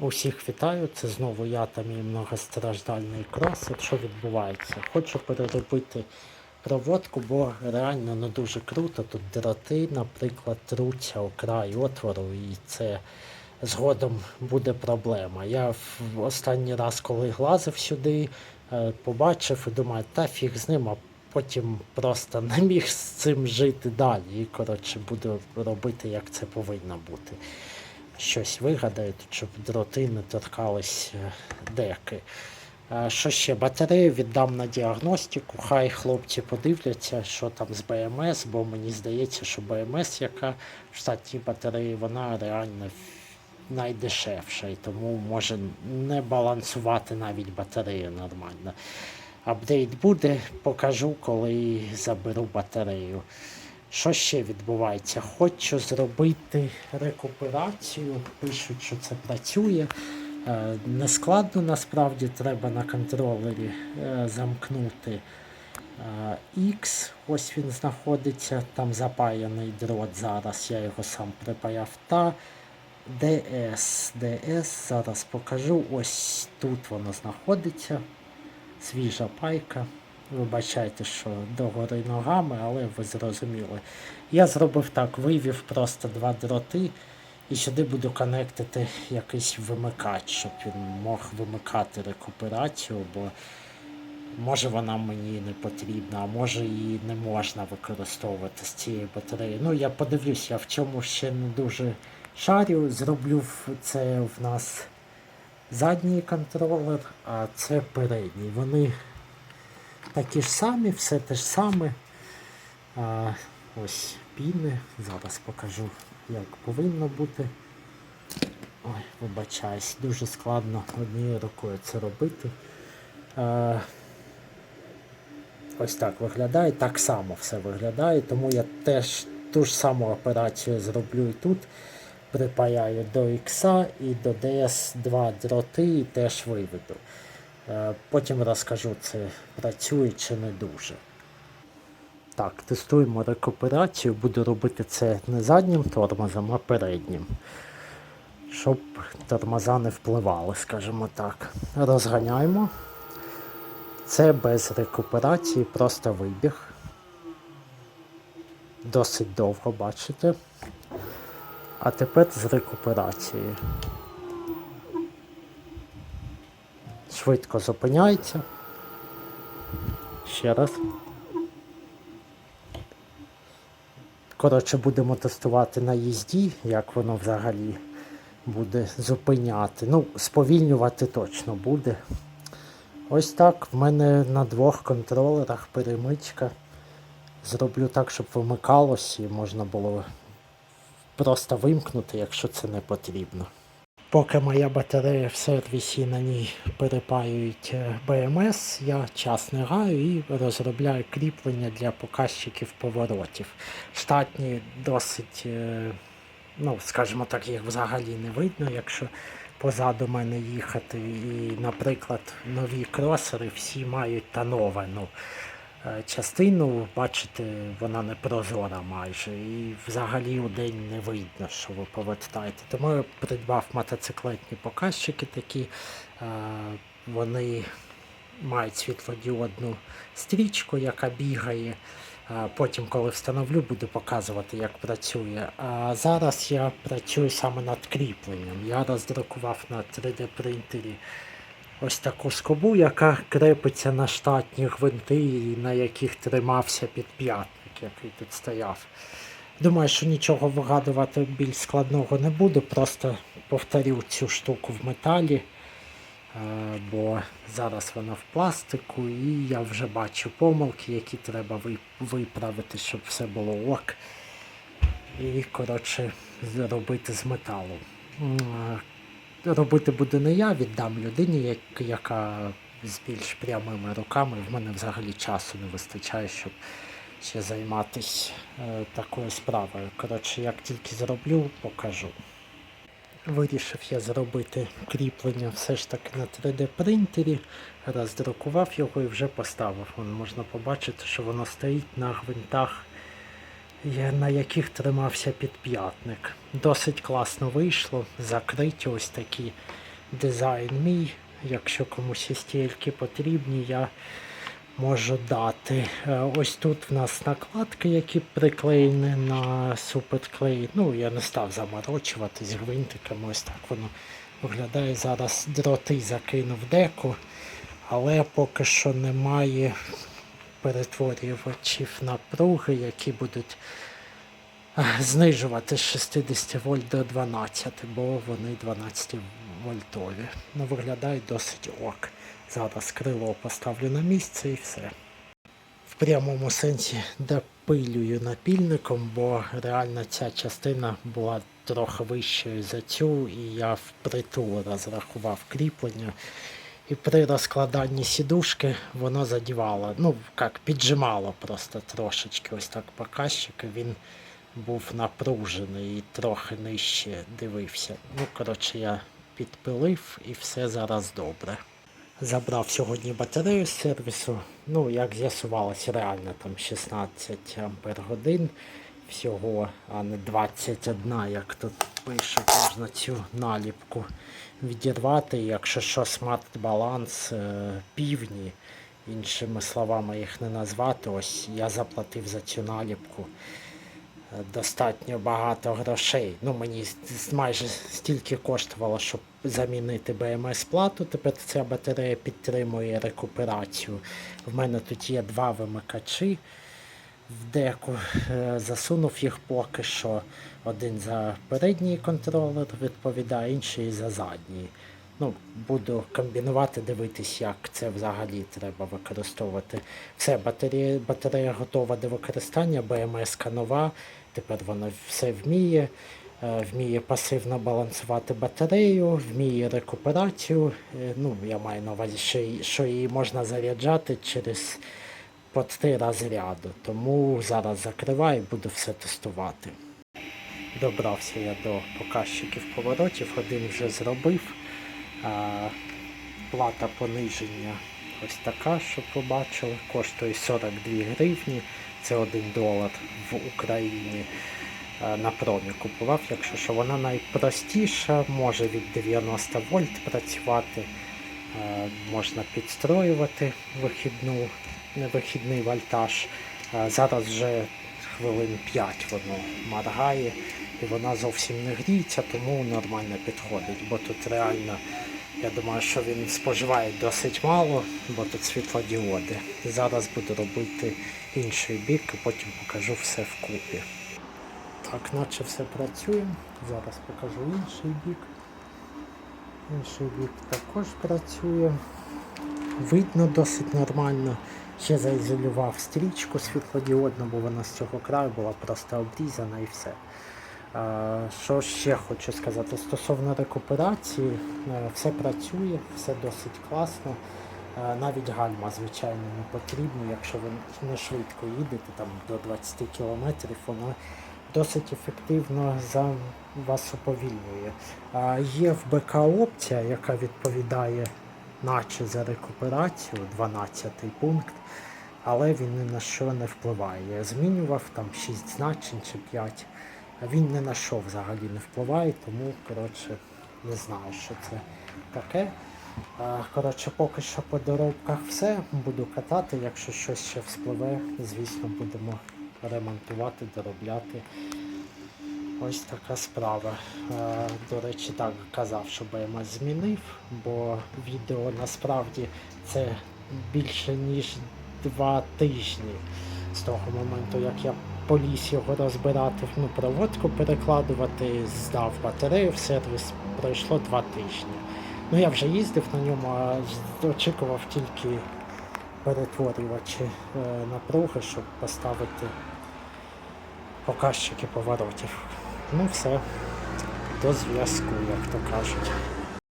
Усіх вітаю, це знову я та мій многостраждальний крос. От що відбувається? Хочу переробити проводку, бо реально не дуже круто. Тут дроти, наприклад, труться у край отвору, і це згодом буде проблема. Я в останній раз, коли глазив сюди, е, побачив і думаю, та фіг з ним, а потім просто не міг з цим жити далі. І коротше буду робити, як це повинно бути щось вигадаю, щоб дроти не торкались е, деки. Е, Що ще? Батарею віддам на діагностику. Хай хлопці подивляться, що там з БМС, бо мені здається, що БМС, яка в штатній батареї, вона реально найдешевша, і тому може не балансувати навіть батарею нормально. Апдейт буде, покажу, коли заберу батарею. Що ще відбувається? Хочу зробити рекуперацію. Пишуть, що це працює. Е, Нескладно насправді треба на контролері е, замкнути е, X. Ось він знаходиться, там запаяний дрот зараз, я його сам припаяв. Та DS. DS, зараз покажу. Ось тут воно знаходиться. Свіжа пайка. Вибачайте, що догори ногами, але ви зрозуміли. Я зробив так, вивів просто два дроти, і сюди буду конектити якийсь вимикач, щоб він мог вимикати рекуперацію, бо може вона мені не потрібна, а може її не можна використовувати з цієї батареї. Ну, я подивлюсь, я в цьому ще не дуже шарю. Зроблю це в нас задній контролер, а це передній. Вони такі ж самі, все те ж саме. А, ось піни. Зараз покажу, як повинно бути. Ой, вибачаюсь, дуже складно однією рукою це робити. А, ось так виглядає, так само все виглядає, тому я теж ту ж саму операцію зроблю і тут. Припаяю до X і до DS2 дроти і теж виведу. Е, Потім розкажу, це працює чи не дуже. Так, тестуємо рекуперацію. Буду робити це не заднім тормозом, а переднім. Щоб тормоза не впливали, скажімо так. Розганяємо. Це без рекуперації, просто вибіг. Досить довго, бачите. А тепер з рекуперацією. Швидко зупиняється. Ще раз. Коротше, будемо тестувати на їзді, як воно взагалі буде зупиняти. Ну, сповільнювати точно буде. Ось так. В мене на двох контролерах перемичка. Зроблю так, щоб вимикалось і можна було просто вимкнути, якщо це не потрібно. Поки моя батарея в сервісі на ній перепаюють е, БМС, я час не гаю і розробляю кріплення для показчиків поворотів. Штатні досить, е, ну, скажімо так, їх взагалі не видно, якщо позаду мене їхати. І, наприклад, нові кросери всі мають тоновану е, частину, бачите, вона не прозора майже. І взагалі у день не видно, що ви повертаєте. Тому я придбав мотоциклетні показчики такі. е, Вони мають світлодіодну стрічку, яка бігає. Потім, коли встановлю, буду показувати, як працює. А зараз я працюю саме над кріпленням. Я роздрукував на 3D принтері ось таку скобу, яка крепиться на штатні гвинти, на яких тримався підп'ятник, який тут стояв. Думаю, що нічого вигадувати більш складного не буду, просто повторю цю штуку в металі. Е, бо зараз вона в пластику, і я вже бачу помилки, які треба виправити, щоб все було ок. І, коротше, зробити з металу. Робити буду не я, віддам людині, яка з більш прямими руками. В мене взагалі часу не вистачає, щоб ще займатися е, такою справою. Коротше, як тільки зроблю, покажу. Вирішив я зробити кріплення все ж таки на 3D принтері, роздрукував його і вже поставив. Можна побачити, що воно стоїть на гвинтах, на яких тримався підп'ятник. Досить класно вийшло. Закриті ось такі дизайн мій. Якщо комусь стільки потрібні, я можу дати. Е, Ось тут в нас накладки, які приклеєні на суперклей. Ну, я не став заморочуватись гвинтиками, ось так воно виглядає. Зараз дроти закинув деку, але поки що немає перетворювачів напруги, які будуть е, знижувати з 60 вольт до 12, бо вони 12 вольтові. Ну, виглядає досить ок. Зараз крило поставлю на місце і все. В прямому сенсі допилюю напільником, бо реально ця частина була трохи вищою за цю, і я впритул розрахував кріплення. І при розкладанні сідушки воно задівало, ну як піджимало просто трошечки. Ось так показчик, і він був напружений і трохи нижче дивився. Ну, коротше, я підпилив і все зараз добре. Забрав сьогодні батарею з сервісу. Ну, як з'ясувалось, реально там 16 ампер годин всього, а не 21, як тут пише, можна цю наліпку відірвати. Якщо що, смарт-баланс е, півні, іншими словами їх не назвати. Ось я заплатив за цю наліпку е, достатньо багато грошей. Ну, мені майже стільки коштувало, щоб замінити БМС-плату. Тепер ця батарея підтримує рекуперацію. В мене тут є два вимикачі в деку. Е, Засунув їх поки що. Один за передній контролер відповідає, інший за задній. Ну, буду комбінувати, дивитись, як це взагалі треба використовувати. Все, батарея, батарея готова до використання, БМС нова, тепер вона все вміє. Е, Вміє пасивно балансувати батарею, вміє рекуперацію. Е, Ну, я маю на увазі, що, її- що її можна заряджати через по три розряду. Тому зараз закриваю і буду все тестувати. Добрався я до показчиків поворотів, один вже зробив. Плата пониження ось така, щоб ви бачили, коштує 42 гривні, це 1 долар в Україні. На промі купував, якщо що вона найпростіша, може від 90 вольт працювати, можна підстроювати вихідну, вихідний вольтаж. Зараз вже хвилин 5 воно моргає і вона зовсім не гріється, тому нормально підходить. Бо тут реально, я думаю, що він споживає досить мало, бо тут світлодіоди. Зараз буду робити інший бік, і потім покажу все вкупі. Так, наче все працює. Зараз покажу інший бік. Інший бік також працює. Видно досить нормально. Ще заізолював стрічку світлодіодну, бо вона з цього краю була просто обрізана і все. Що ще хочу сказати? Стосовно рекуперації, е, все працює, все досить класно. Е, Навіть гальма, звичайно, не потрібно, якщо ви не швидко їдете, там до 20 км, вона досить ефективно за вас уповільнює. Є в БК опція, яка відповідає наче за рекуперацію, 12 пункт, але він ні на що не впливає. Я змінював там 6 значень чи 5. Він ні на що взагалі не впливає, тому коротше, не знаю, що це таке. Коротше, поки що по доробках все. Буду катати, якщо щось ще вспливе, звісно, будемо ремонтувати, доробляти. Ось така справа. Е, До речі, так казав, що БМС змінив, бо відео насправді це більше ніж два тижні з того моменту, як я поліз його розбирати, ну, проводку перекладувати, здав батарею в сервіс, пройшло два тижні. Ну я вже їздив на ньому, а очікував тільки перетворювачі е, напруги, щоб поставити показчики поворотів. Ну все, до зв'язку, як то кажуть.